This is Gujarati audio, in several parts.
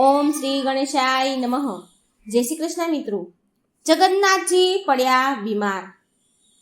ઓમ શ્રી ગણેશાય નમઃ. જય શ્રી કૃષ્ણ મિત્રો. જગન્નાથજી પડ્યા બીમાર.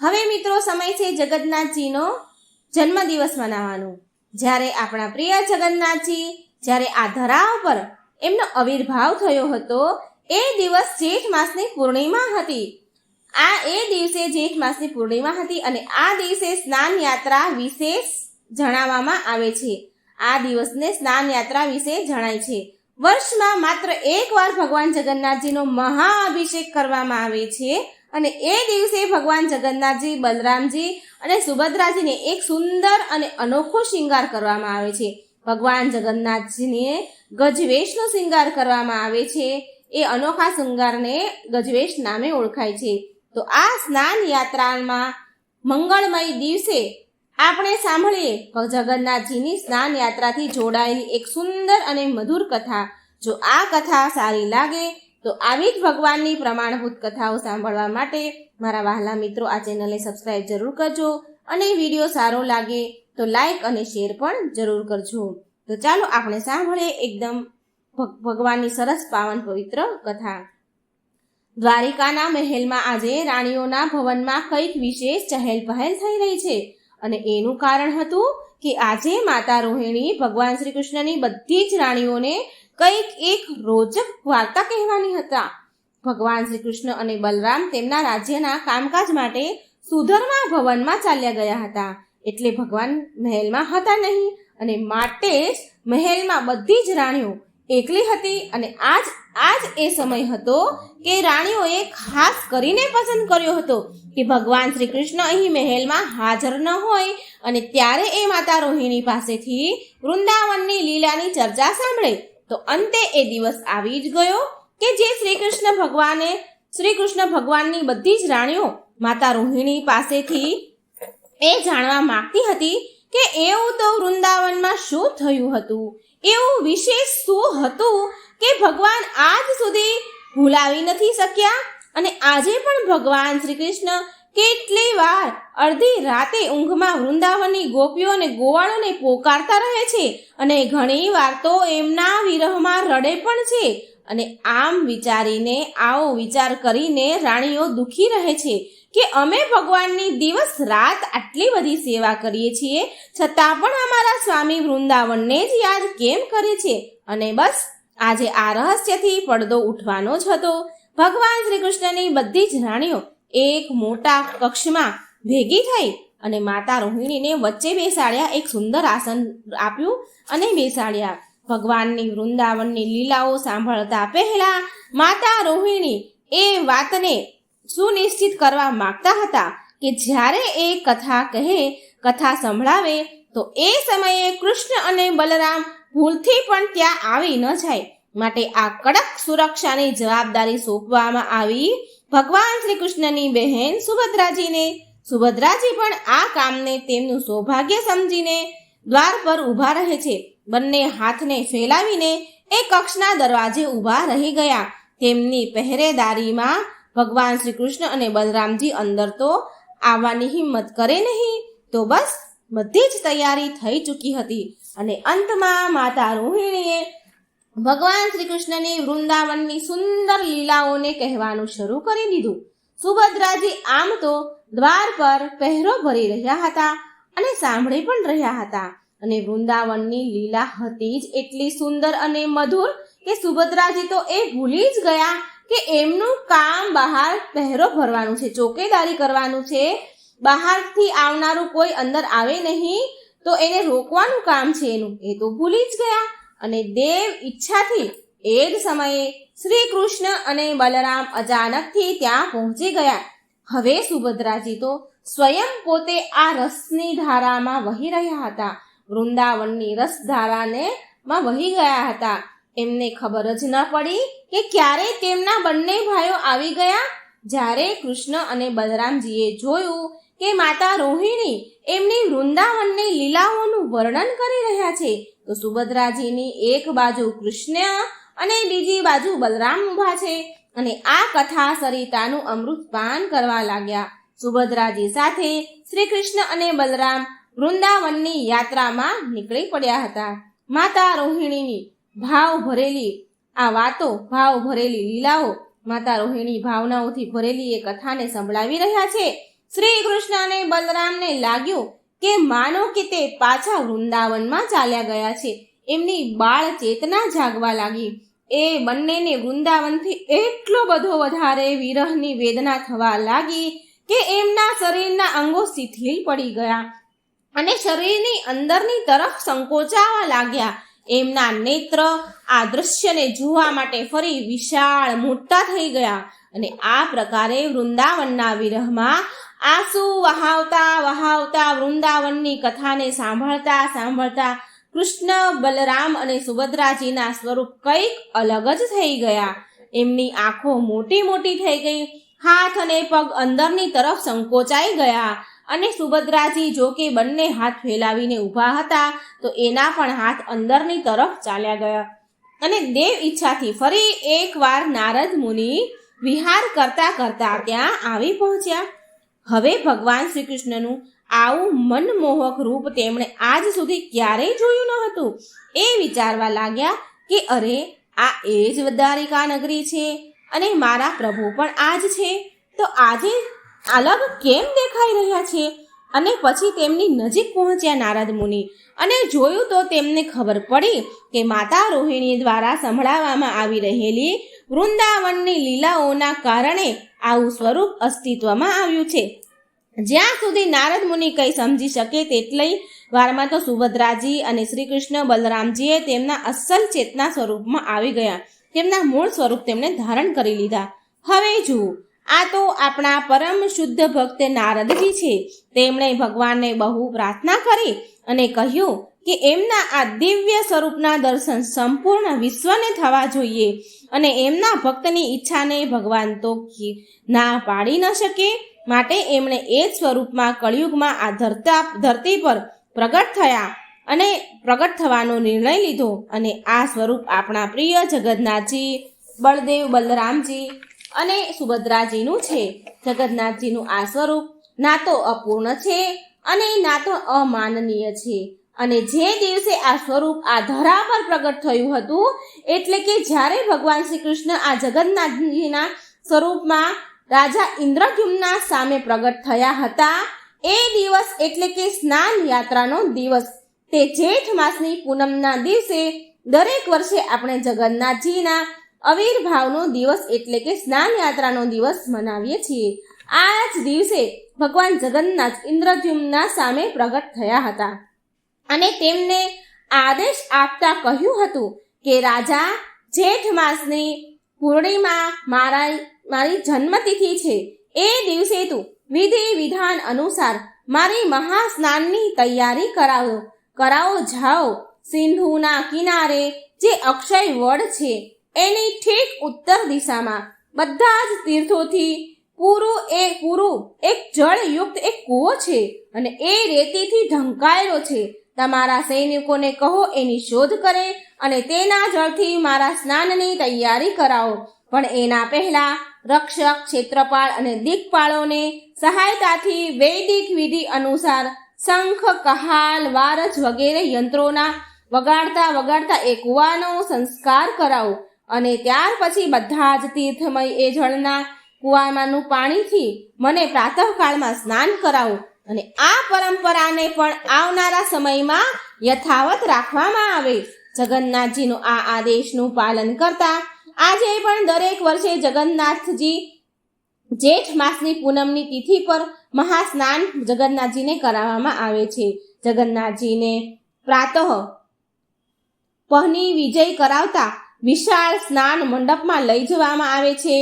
હવે મિત્રો સમય છે જગન્નાથજીનો જન્મદિવસ મનાવવાનો. જ્યારે આપણા પ્રિય જગન્નાથજી, જ્યારે આ ધરા ઉપર એમનો આવિર્ભાવ થયો હતો, એ દિવસ જેઠ માસની પૂર્ણિમા હતી. આ એ દિવસે જેઠ માસની પૂર્ણિમા હતી અને આ દિવસે સ્નાન યાત્રા વિશેષ જણાવવામાં આવે છે. આ દિવસને સ્નાન યાત્રા વિશે જણાય છે. વર્ષમાં માત્ર એક વાર ભગવાન જગન્નાથજીનો મહાઅભિષેક કરવામાં આવે છે અને એ દિવસે ભગવાન જગન્નાથજી, બલરામજી અને સુભદ્રાજીને એક સુંદર અને અનોખો શૃંગાર કરવામાં આવે છે. ભગવાન જગન્નાથજીને ગજવેશનો શૃંગાર કરવામાં આવે છે. એ અનોખા શૃંગારને ગજવેશ નામે ઓળખાય છે. તો આ સ્નાન યાત્રામાં મંગળમય દિવસે આપણે સાંભળીએ જગન્નાથજીની સ્નાન યાત્રાથી જોડાયેલી એક સુંદર અને મધુર કથા. જો આ કથા સારી લાગે, તો આવી જ ભગવાનની પ્રમાણભૂત કથાઓ સાંભળવા માટે મારા વહાલા મિત્રો આ ચેનલને સબસ્ક્રાઇબ જરૂર કરજો અને વીડિયો સારો લાગે તો લાઈક અને શેર પણ જરૂર કરજો. તો ચાલો આપણે સાંભળીએ એકદમ ભગ- ભગવાનની સરસ પાવન પવિત્ર કથા. દ્વારિકાના મહેલમાં આજે રાણીઓના ભવનમાં કંઈક વિશેષ ચહેલ પહેલ થઈ રહી છે. અને એનું કારણ હતું કે આજે માતા રોહિણી ભગવાન શ્રી કૃષ્ણની બધી જ રાણીઓને કંઈક એક રોચક વાર્તા કહેવાની હતા. ભગવાન શ્રી કૃષ્ણ અને બલરામ તેમના રાજ્યના કામકાજ માટે સુધર્મા ભવનમાં ચાલ્યા ગયા હતા. એટલે ભગવાન મહેલમાં હતા નહીં અને માટે જ મહેલમાં બધી જ રાણીઓ એકલી હતી અને આજ આજ એ સમય હતો કે રાણીઓએ ખાસ કરીને પસંદ કર્યો હતો કે ભગવાન શ્રી કૃષ્ણ અહીં મહેલમાં હાજર ન હોય અને ત્યારે એ માતા રોહિણી પાસેથી વૃંદાવનની લીલાની ચર્ચા સાંભળે. તો અંતે એ દિવસ આવી જ ગયો કે જે શ્રી કૃષ્ણ ભગવાને શ્રી કૃષ્ણ ભગવાનની બધી જ રાણીઓ માતા રોહિણી પાસેથી એ જાણવા માંગતી હતી કે એવું તો વૃંદાવનમાં શું થયું હતું? એવું વિશેષ શું હતું કે ભગવાન આજ સુધી ભૂલાવી નથી શક્યા? અને આજે પણ ભગવાન શ્રી કૃષ્ણ કેટલી વાર અડધી રાતે ઊંઘમાં વૃંદાવનની ગોપીઓ અને ગોવાળોને પોકારતા રહે છે અને ઘણી વાર તો એમના વિરહમાં રડે પણ છે. અને આમ વિચારીને, આવો વિચાર કરીને રાણીઓ દુખી રહે છે કે અમે ભગવાનની દિવસ રાત આટલી બધી સેવા કરીએ છીએ, છતાં પણ અમારા સ્વામી વૃંદાવનને જ યાદ કેમ કરે છે? અને બસ, આજે આ રહસ્યથી પડદો ઉઠવાનો જ હતો. ભગવાન શ્રી કૃષ્ણની બધી જ રાણીઓ એક મોટા કક્ષમાં ભેગી થઈ અને માતા રોહિણીને વચ્ચે બેસાડ્યા, એક સુંદર આસન આપ્યું અને બેસાડ્યા. ભગવાનની વૃંદાવનની લીલાઓ સાંભળતા પહેલા માતા રોહિણી એ વાતને સુનિશ્ચિત કરવા માંગતા હતા કે જ્યારે એ કથા કહે, કથા સંભળાવે, તો એ સમયે કૃષ્ણ અને બલરામ ભૂલથી પણ ત્યાં આવી ન જાય. માટે આ કડક સુરક્ષાની જવાબદારી સોંપવામાં આવી. ભગવાન શ્રી કૃષ્ણની બહેન સુભદ્રાજીને, સુભદ્રાજી પણ આ કામને તેમનું સૌભાગ્ય સમજીને દ્વાર પર ઊભા રહે છે. બંને હાથને ફેલાવીને એ કક્ષના દરવાજે ઊભા રહી ગયા. તેમની પહેરેદારીમાં ભગવાન શ્રી કૃષ્ણ અને બલરામજી અંદર તો આવવાની હિંમત કરે નહીં, તો બસ બધી જ તૈયારી થઈ ચૂકી હતી. અને અંતમાં માતા રોહિણીએ ભગવાન શ્રી કૃષ્ણની વૃંદાવનની સુંદર લીલાઓને કહેવાનું શરૂ કરી દીધું. સુભદ્રાજી આમ તો દ્વાર પર પહેરો ભરી રહ્યા હતા અને સાંભળી પણ રહ્યા હતા. અને વૃંદાવનની લીલા હતી જ એટલી સુંદર અને મધુર કે સુભદ્રાજી તો એ ભૂલી જ ગયા કે એમનું કામ બહાર પહેરો ભરવાનું છે, ચોકેદારી કરવાનું છે. બહારથી આવનારું કોઈ અંદર આવે નહીં, તો એને રોકવાનું કામ છે એનું. એ તો ભૂલી જ ગયા. અને દેવ ઈચ્છાથી એ જ સમયે શ્રી કૃષ્ણ અને બલરામ અચાનકથી ત્યાં પહોંચી ગયા. હવે સુભદ્રાજી તો સ્વયં પોતે આ રસની ધારામાં વહી રહ્યા હતા. વૃંદાવનની રસધારાને માં વહી ગયા હતા. એમને ખબર જ ન પડી કે ક્યારે તેમના બંને ભાઈઓ આવી ગયા. જ્યારે કૃષ્ણ અને બલરામજીએ જોયું કે માતા રોહિણી એમની વૃંદાવનની લીલાઓનું વર્ણન કરી રહ્યા છે, તો સુભદ્રાજીની એક બાજુ કૃષ્ણ અને બીજી બાજુ બલરામ ઊભા છે અને આ કથા સરિતાનું અમૃત પાન કરવા લાગ્યા. સુભદ્રાજી સાથે શ્રી કૃષ્ણ અને બલરામ વૃંદાવનની યાત્રામાં નીકળી પડ્યા હતા. માતા રોહિણીની ભાવ ભરેલી આ વાતો, ભાવ ભરેલી લીલાઓ, માતા રોહિણી ભાવનાઓથી ભરેલી એ કથાને સંભળાવી રહ્યા છે. શ્રી કૃષ્ણને બલરામને લાગ્યું કે માનો કે તે પાછા વૃંદાવનમાં ચાલ્યા ગયા છે. એમની બાળ ચેતના જાગવા લાગી. એ બંનેને વૃંદાવનથી એટલો બધો વધારે વિરહની વેદના થવા લાગી કે એમના શરીરના અંગો શિથિલ પડી ગયા. અને શરીરની અંદરની તરફ સંકોચાવા લાગ્યા. એમના નેત્ર આ દૃશ્યને જોવા માટે ફરી વિશાળ મોટા થઈ ગયા અને આ પ્રકારે વૃંદાવનના વિરહમાં આંસુ વહાવતા વહાવતા વૃંદાવનની કથાને સાંભળતા સાંભળતા કૃષ્ણ, બલરામ અને સુભદ્રાજીના સ્વરૂપ કંઈક અલગ જ થઈ ગયા. એમની આંખો મોટી મોટી થઈ ગઈ. હાથ અને પગ અંદરની તરફ સંકોચાઈ ગયા. અને સુભદ્રાજી જો કે બંને હાથ ફેલાવીને ઊભા હતા, તો એના પણ હાથ અંદરની તરફ ચાલ્યા ગયા. અને દેવ ઈચ્છાથી ફરી એકવાર નારદ મુનિ વિહાર કરતા કરતા ત્યાં આવી પહોંચ્યા. હવે ભગવાન શ્રી કૃષ્ણનું આવું મનમોહક રૂપ તેમણે આજ સુધી ક્યારેય જોયું ન હતું. એ વિચારવા લાગ્યા કે અરે, આ એ જ દ્વારિકા નગરી છે અને મારા પ્રભુ પણ આજ છે. તો આજે અલગ કેમ દેખાઈ રહ્યા છે? અને પછી તેમની નજીક પહોંચ્યા નારદ મુનિ. અને જોયું તો તેમને ખબર પડી કે માતા રોહિણી દ્વારા સંભળાવવામાં આવી રહેલી વૃંદાવનની લીલાઓના કારણે આવું સ્વરૂપ અસ્તિત્વમાં આવ્યું છે. જ્યાં સુધી નારદ મુનિ કંઈ સમજી શકે તેટલી વારમાં તો સુભદ્રાજી અને શ્રી કૃષ્ણ બલરામજીએ તેમના અસલ ચેતના સ્વરૂપમાં આવી ગયા. તેમના મૂળ સ્વરૂપ તેમણે ધારણ કરી લીધા. હવે જુઓ આ તો આપણા પરમ શુદ્ધ ભક્ત નારદજી છે. તેમણે ભગવાનને બહુ પ્રાર્થના કરી અને કહ્યું કે એમના આ દિવ્ય સ્વરૂપના દર્શન સંપૂર્ણ વિશ્વને થવા જોઈએ અને એમના ભક્તની ઈચ્છાને ભગવાન તો ના પાડી ન શકે માટે એમણે એ જ સ્વરૂપમાં કળિયુગમાં આ ધરતા, ધરતી પર પ્રગટ થયા અને પ્રગટ થવાનો નિર્ણય લીધો અને આ સ્વરૂપ આપણા પ્રિય જગન્નાથજી, બળદેવ બલરામજી અને સુભદ્રાજીનું છે. જગન્નાથજીનું આ સ્વરૂપ ના તો અપૂર્ણ છે અને ના તો અમાનનીય છે. અને જે દિવસે આ સ્વરૂપ આ ધરા પર પ્રગટ થયું હતું, એટલે કે જ્યારે ભગવાન શ્રી કૃષ્ણ આ જગન્નાથજીના સ્વરૂપમાં રાજા ઇન્દ્રદ્યુમ્ના સામે પ્રગટ થયા હતા, એ દિવસ એટલે કે સ્નાન યાત્રાનો દિવસ. તે જેઠ માસની પૂનમના દિવસે દરેક વર્ષે આપણે જગન્નાથજીના આવિર્ભાવનો દિવસ એટલે કે સ્નાન યાત્રાનો દિવસ મનાવીએ છીએ. આ જ દિવસે ભગવાન જગન્નાથ ઇન્દ્રદ્યુમ્ના સામે પ્રગટ થયા હતા. અને તેમને આદેશ આપતા કહ્યું હતું કે, રાજા, જેઠ માસની પૂર્ણિમા મારા મારી જન્મતિથિ છે. એ દિવસે તું વિધિ વિધાન અનુસાર મારી મહાસ્નાનની તૈયારી કરાવો. કરાવો જાઓ. સિંધુના કિનારે જે અક્ષય વડ છે એની ઠીક ઉત્તર દિશામાં. બધા જ તીર્થોથી પૂરું એ પૂરું, એક જળયુક્ત એક કૂવો છે અને એ રેતીથી ઢંકાયેલો છે. તમારા સૈનિકોને કહો, એની શોધ કરે અને તેના જળથી મારા સ્નાનની તૈયારી કરાવો. પણ એના પહેલા રક્ષક, ક્ષેત્રપાળ અને દિક્પાળોને સહાયતાથી વૈદિક વિધિ અનુસાર શંખ, કહાલ, વારજ વગેરે યંત્રોના વગાડતા વગાડતા એ કૂવાનો સંસ્કાર કરાવો. અને ત્યાર પછી બધા જ તીર્થમય એ જળના કુવામાંનું પાણીથી મને પ્રાતઃકાળમાં સ્નાન કરાવું અને આ પરંપરાને પણ આવનારા સમયમાં યથાવત રાખવામાં આવે. જગન્નાથજીનો આ આદેશનું પાલન કરતા આજે પણ દરેક વર્ષે જગન્નાથજી જેઠ માસની પૂનમની તિથિ પર મહાસ્નાન જગન્નાથજીને કરાવવામાં આવે છે. જગન્નાથજીને પ્રાતઃ પહની વિજય કરાવતા વિશાળ સ્નાન મંડપમાં લઈ જવામાં આવે છે.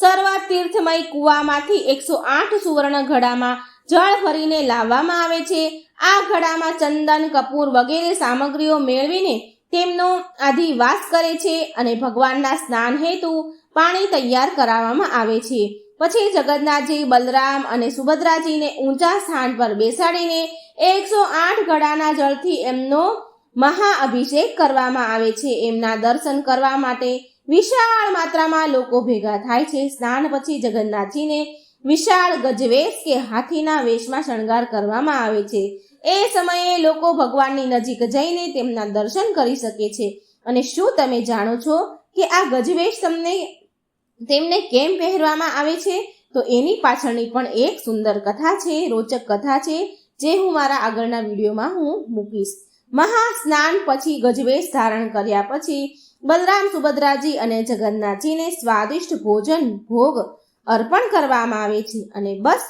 સર્વ તીર્થમય કૂવામાંથી એકસો આઠ સુવર્ણ ઘડામાં જળ ભરીને લાવવામાં આવે છે. આ ઘડામાં ચંદન, કપૂર વગેરે સામગ્રીઓ મેળવીને તેમનો આધિવાસ કરે છે અને ભગવાનના સ્નાન હેતુ પાણી તૈયાર કરાવવામાં આવે છે. પછી જગન્નાથજી, બલરામ અને સુભદ્રાજીને ઊંચા સ્થાન પર બેસાડીને એકસો આઠ ઘડાના જળથી એમનો મહાઅભિષેક કરવામાં આવે છે. એમના દર્શન કરવા માટે વિશાળ માત્રામાં લોકો ભેગા થાય છે. સ્નાન પછી જગન્નાથજીને વિશાળ ગજવેશ કે હાથીના વેશમાં શણગાર કરવામાં આવે છે. એ સમયે લોકો ભગવાનની નજીક જઈને તેમના દર્શન કરી શકે છે. અને શું તમે જાણો છો કે આ ગજવેશ તમને તેમને કેમ પહેરવામાં આવે છે? તો એની પાછળની પણ એક સુંદર કથા છે, રોચક કથા છે, જે હું મારા આગળના વિડીયોમાં હું મૂકીશ. મહા સ્નાન પછી ગજવેશ ધારણ કર્યા પછી બલરામ સુભદ્રાજી અને જગન્નાથજીને સ્વાદિષ્ટ ભોજન, ભોગ અર્પણ કરવામાં આવે છે અને બસ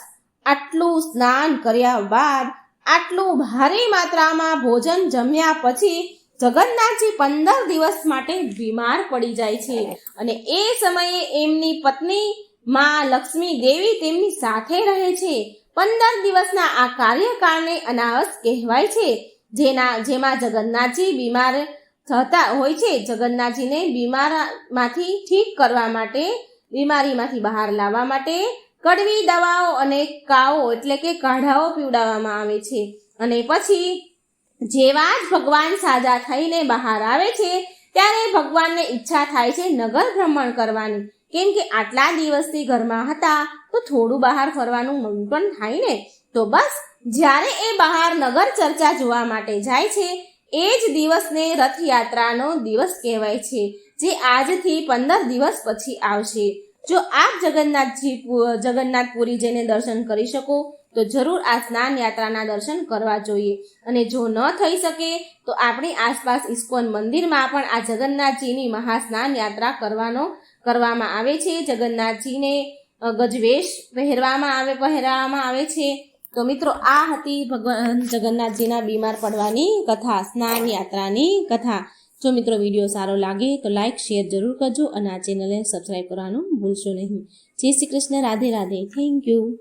આટલું સ્નાન કર્યા બાદ આટલું ભારે માત્રામાં ભોજન જમ્યા પછી જગન્નાથજી પંદર દિવસ માટે બીમાર પડી જાય છે અને એ સમયે એમની પત્ની માં લક્ષ્મી દેવી તેમની સાથે રહે છે. પંદર દિવસના આ કાર્યકાળને અનાવસ કહેવાય છે. જેના, જેમાં જગન્નાથજી બીમાર થતા હોય છે, જગન્નાથજીને બીમારમાંથી ઠીક કરવા માટે, બીમારીમાંથી બહાર લાવવા માટે કડવી દવાઓ અને કાઓ, એટલે કે કાઢાઓ પીવડાવવામાં આવે છે. અને પછી, જેવા જ ભગવાન સાજા થઈને બહાર આવે છે, ત્યારે ભગવાનને ઈચ્છા થાય છે નગર ભ્રમણ કરવાની. કેમ કે આટલા દિવસથી ઘરમાં હતા, તો થોડું બહાર ફરવાનું મન પણ થાય ને. તો બસ જ્યારે એ બહાર નગર ચર્ચા જોવા માટે જાય છે, એ જ દિવસને રથયાત્રાનો દિવસ કહેવાય છે, જે આજથી પંદર દિવસ પછી આવશે. જો આપ જગન્નાથજી જગન્નાથપુરી જઈને દર્શન કરી શકો, તો જરૂર આ સ્નાન યાત્રાના દર્શન કરવા જોઈએ. અને જો ન થઈ શકે, તો આપણી આસપાસ ઇસ્કોન મંદિરમાં પણ આ જગન્નાથજીની મહાસ્નાન યાત્રા કરવાનો, કરવામાં આવે છે. જગન્નાથજીને ગજવેશ પહેરવામાં આવે પહેરાવવામાં આવે છે. તો મિત્રો, આ હતી ભગવાન જગન્નાથજીના બીમાર પડવાની કથા, સ્નાન યાત્રાની કથા. જો મિત્રો વીડિયો સારો લાગે તો લાઈક, શેર જરૂર કરજો અને આ ચેનલને સબસ્ક્રાઈબ કરવાનું ભૂલશો નહીં. જય શ્રી કૃષ્ણ, રાધે રાધે. Thank you